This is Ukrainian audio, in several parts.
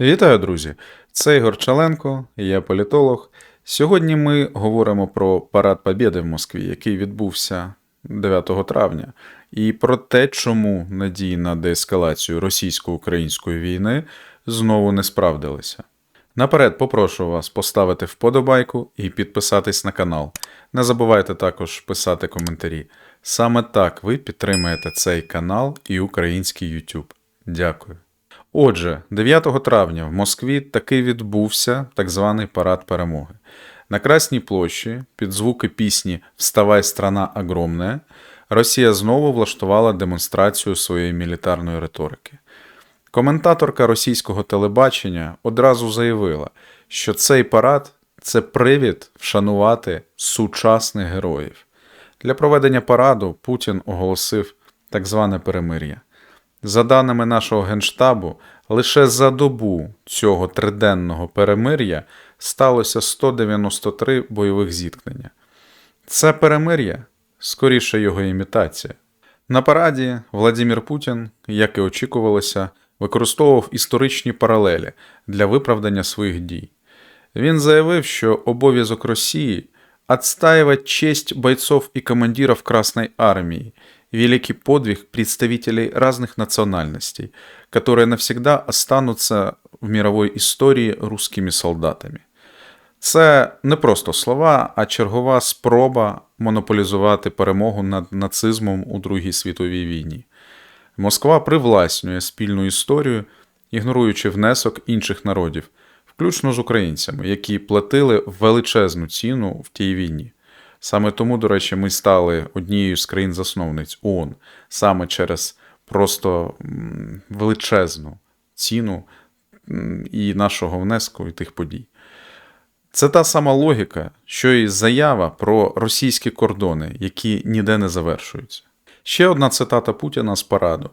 Вітаю, друзі! Це Ігор Чаленко, я політолог. Сьогодні ми говоримо про парад Побєди в Москві, який відбувся 9 травня, і про те, чому надії на деескалацію російсько-української війни знову не справдилися. Наперед попрошу вас поставити вподобайку і підписатись на канал. Не забувайте також писати коментарі. Саме так ви підтримаєте цей канал і український YouTube. Дякую. Отже, 9 травня в Москві таки відбувся так званий парад перемоги. На Красній площі під звуки пісні Вставай, страна огромная Росія знову влаштувала демонстрацію своєї мілітарної риторики. Коментаторка російського телебачення одразу заявила, що цей парад це привід вшанувати сучасних героїв. Для проведення параду Путін оголосив так зване перемир'я. За даними нашого генштабу, лише за добу цього триденного перемир'я сталося 193 бойових зіткнення. Це перемир'я, скоріше його імітація. На параді Владимир Путін, як і очікувалося, використовував історичні паралелі для виправдання своїх дій. Він заявив, що обов'язок Росії отстаивать честь бойцов и командиров Красной Армии, великий подвиг представителей разных национальностей, которые навсегда останутся в мировой історії русскими солдатами. Це не просто слова, а чергова спроба монополізувати перемогу над нацизмом у Другій світовій війні. Москва привласнює спільну історію, ігноруючи внесок інших народів, включно з українцями, які платили величезну ціну в тій війні. Саме тому, до речі, ми стали однією з країн-засновниць ООН саме через просто величезну ціну і нашого внеску, і тих подій. Це та сама логіка, що і заява про російські кордони, які ніде не завершуються. Ще одна цитата Путіна з параду.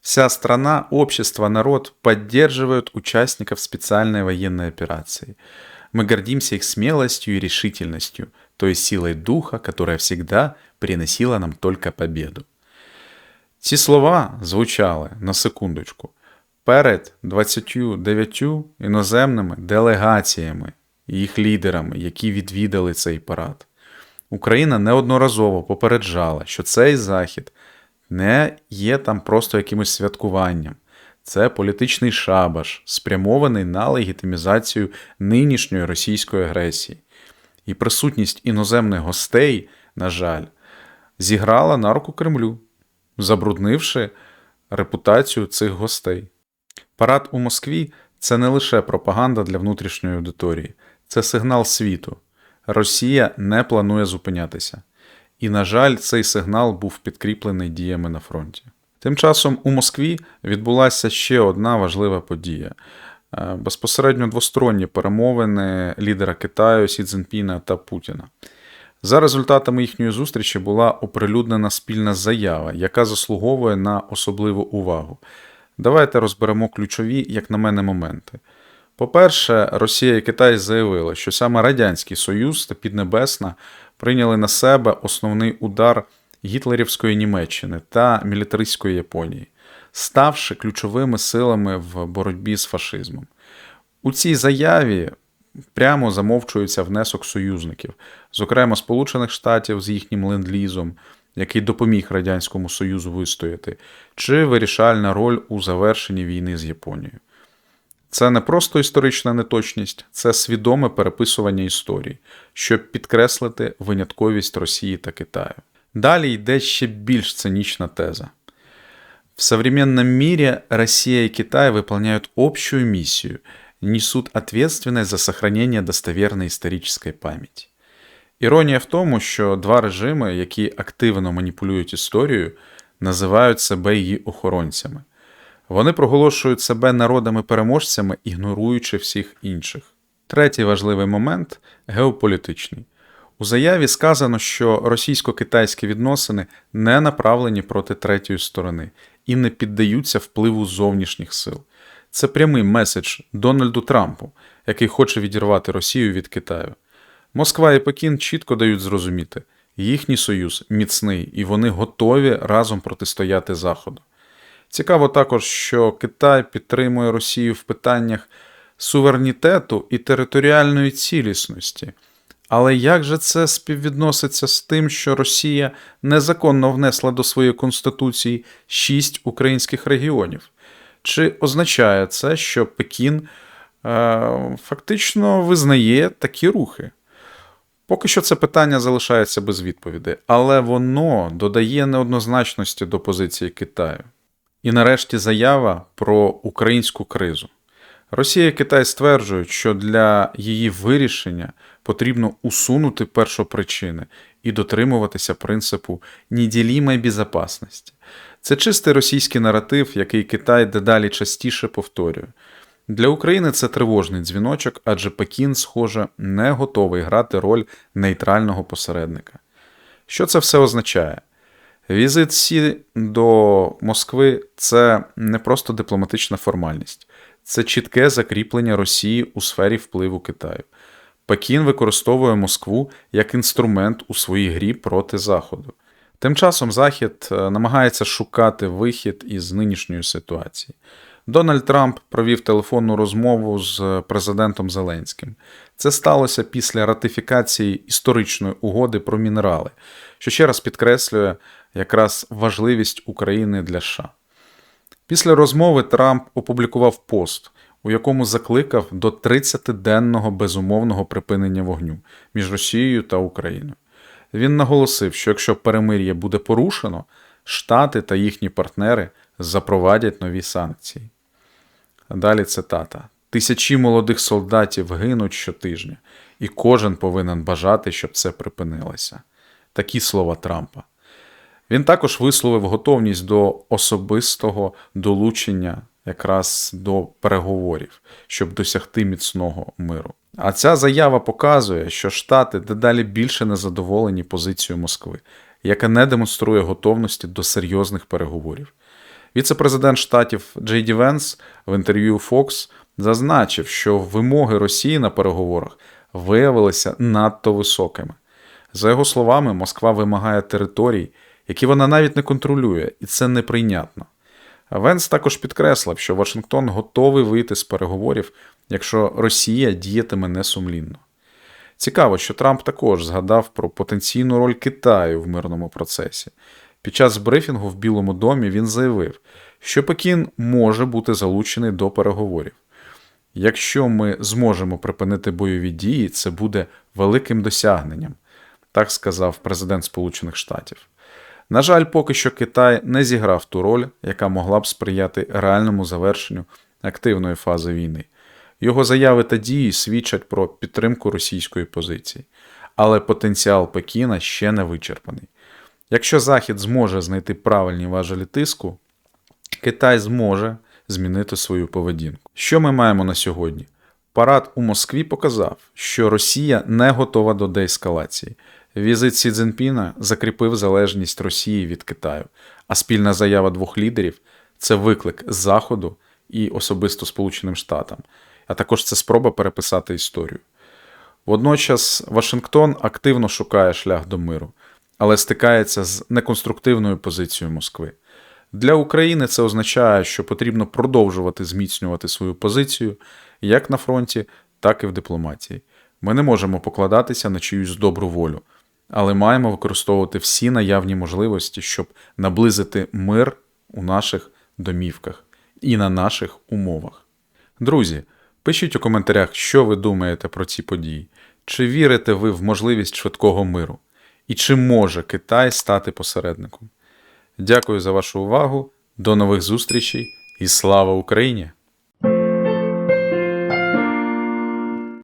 Вся страна, общество, народ поддерживают участников специальной военной операции. Мы гордимся их смелостью и решительностью, той силой духа, которая всегда приносила нам только победу. Ці слова звучали на секундочку перед 29 іноземними делегаціями і їх лідерами, які відвідали цей парад. Україна неодноразово попереджала, що цей захід не є там просто якимось святкуванням. Це політичний шабаш, спрямований на легітимізацію нинішньої російської агресії. І присутність іноземних гостей, на жаль, зіграла на руку Кремлю, забруднивши репутацію цих гостей. Парад у Москві це не лише пропаганда для внутрішньої аудиторії, це сигнал світу. Росія не планує зупинятися. І, на жаль, цей сигнал був підкріплений діями на фронті. Тим часом у Москві відбулася ще одна важлива подія. Е, Безпосередньо двосторонні перемовини лідера Китаю Сі Цзіньпіна та Путіна. За результатами їхньої зустрічі була оприлюднена спільна заява, яка заслуговує на особливу увагу. Давайте розберемо ключові, як на мене, моменти. По-перше, Росія і Китай заявили, що саме Радянський Союз та Піднебесна прийняли на себе основний удар гітлерівської Німеччини та мілітаристської Японії, ставши ключовими силами в боротьбі з фашизмом. У цій заяві прямо замовчується внесок союзників, зокрема Сполучених Штатів з їхнім ленд-лізом, який допоміг Радянському Союзу вистояти, чи вирішальна роль у завершенні війни з Японією. Це не просто історична неточність, це свідоме переписування історії, щоб підкреслити винятковість Росії та Китаю. Далі йде ще більш цинічна теза. В современном мире Россия и Китай выполняют общую миссию, несут ответственность за сохранение достоверной історичної пам'яті. Іронія в тому, що два режими, які активно маніпулюють історією, називають себе її охоронцями. Вони проголошують себе народами-переможцями, ігноруючи всіх інших. Третій важливий момент геополітичний. У заяві сказано, що російсько-китайські відносини не направлені проти третьої сторони і не піддаються впливу зовнішніх сил. Це прямий меседж Дональду Трампу, який хоче відірвати Росію від Китаю. Москва і Пекін чітко дають зрозуміти, їхній союз міцний і вони готові разом протистояти Заходу. Цікаво також, що Китай підтримує Росію в питаннях суверенітету і територіальної цілісності. Але як же це співвідноситься з тим, що Росія незаконно внесла до своєї конституції шість українських регіонів? Чи означає це, що Пекін е, фактично визнає такі рухи? Поки що це питання залишається без відповіді, але воно додає неоднозначності до позиції Китаю. І нарешті заява про українську кризу. Росія і Китай стверджують, що для її вирішення потрібно усунути першопричини і дотримуватися принципу неділімої безпечності. Це чистий російський наратив, який Китай дедалі частіше повторює. Для України це тривожний дзвіночок, адже Пекін, схоже, не готовий грати роль нейтрального посередника. Що це все означає? Візит Сі до Москви це не просто дипломатична формальність, це чітке закріплення Росії у сфері впливу Китаю. Пекін використовує Москву як інструмент у своїй грі проти Заходу. Тим часом Захід е, намагається шукати вихід із нинішньої ситуації. Дональд Трамп провів телефонну розмову з президентом Зеленським. Це сталося після ратифікації історичної угоди про мінерали, що ще раз підкреслює якраз важливість України для США. Після розмови Трамп опублікував пост, у якому закликав до 30-денного безумовного припинення вогню між Росією та Україною. Він наголосив, що якщо перемир'я буде порушено, Штати та їхні партнери запровадять нові санкції. Далі цитата: Тисячі молодих солдатів гинуть щотижня, і кожен повинен бажати, щоб це припинилося. Такі слова Трампа. Він також висловив готовність до особистого долучення якраз до переговорів, щоб досягти міцного миру. А ця заява показує, що Штати дедалі більше незадоволені позицією Москви, яка не демонструє готовності до серйозних переговорів. Віце-президент штатів Джей Ді Венс в інтерв'ю Fox зазначив, що вимоги Росії на переговорах виявилися надто високими. За його словами, Москва вимагає територій, які вона навіть не контролює, і це неприйнятно. Венс також підкреслив, що Вашингтон готовий вийти з переговорів, якщо Росія діятиме несумлінно. Цікаво, що Трамп також згадав про потенційну роль Китаю в мирному процесі. Під час брифінгу в Білому домі він заявив, що Пекін може бути залучений до переговорів. Якщо ми зможемо припинити бойові дії, це буде великим досягненням, так сказав президент Сполучених Штатів. На жаль, поки що Китай не зіграв ту роль, яка могла б сприяти реальному завершенню активної фази війни. Його заяви та дії свідчать про підтримку російської позиції, але потенціал Пекіна ще не вичерпаний. Якщо Захід зможе знайти правильні важелі тиску, Китай зможе змінити свою поведінку. Що ми маємо на сьогодні? Парад у Москві показав, що Росія не готова до деескалації. Візит Сі Цзіньпіна закріпив залежність Росії від Китаю, а спільна заява двох лідерів це виклик Заходу і особисто Сполученим Штатам, а також це спроба переписати історію. Водночас Вашингтон активно шукає шлях до миру, але стикається з неконструктивною позицією Москви. Для України це означає, що потрібно продовжувати зміцнювати свою позицію як на фронті, так і в дипломатії. Ми не можемо покладатися на чиюсь добру волю, але маємо використовувати всі наявні можливості, щоб наблизити мир у наших домівках і на наших умовах. Друзі, пишіть у коментарях, що ви думаєте про ці події, чи вірите ви в можливість швидкого миру, і чи може Китай стати посередником. Дякую за вашу увагу, до нових зустрічей і слава Україні!